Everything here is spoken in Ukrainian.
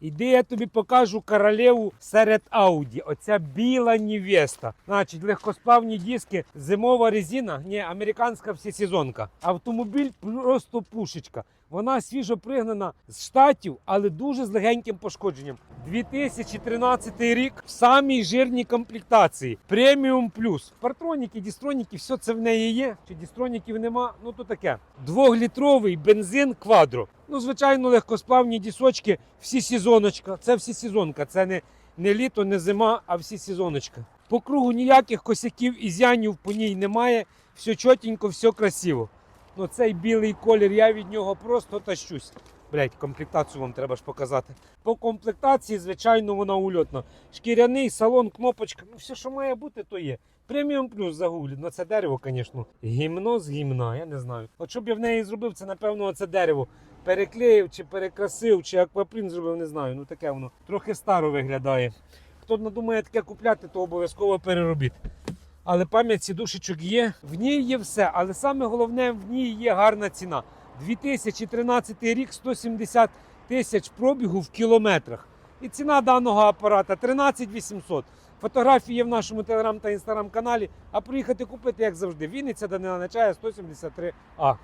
Іди, я тобі покажу королеву серед Ауді. Оця біла невеста. Значить, легкосплавні диски, зимова резина, ні, американська всесезонка. Автомобіль просто пушечка. Вона свіжо пригнана з штатів, але дуже з легеньким пошкодженням. 2013 рік в самій жирній комплектації. Преміум плюс. Партроніки, дістроніки, все це в неї є. Чи дістроніків нема? Ну то таке. Двохлітровий бензин квадро. Ну, звичайно, легкосплавні дісочки, всі сезоночка. Це всі сезонка. Це не, не літо, не зима, а всі сезоночка. По кругу ніяких косяків і зянів по ній немає. Все чотенько, все красиво. Ну цей білий колір, я від нього просто тащусь. Блять, комплектацію вам треба ж показати. По комплектації, звичайно, вона ульотна. Шкіряний салон, кнопочка, ну все, що має бути, то є. Преміум плюс загуглі. Ну це дерево, звісно. Гімно з гімна, я не знаю. От що б я в неї зробив, це напевно це дерево. Переклеїв, чи перекрасив, чи аквапринт зробив, не знаю. Ну таке воно трохи старо виглядає. Хто надумає таке купляти, то обов'язково переробіть. Але пам'ять сідушечок є. В ній є все, але саме головне в ній є гарна ціна. 2013 рік 170 тисяч пробігу в кілометрах. І ціна даного апарата 13 800. Фотографії є в нашому телеграм та інстаграм каналі. А приїхати купити, як завжди, Вінниця Данила Нечая 173А.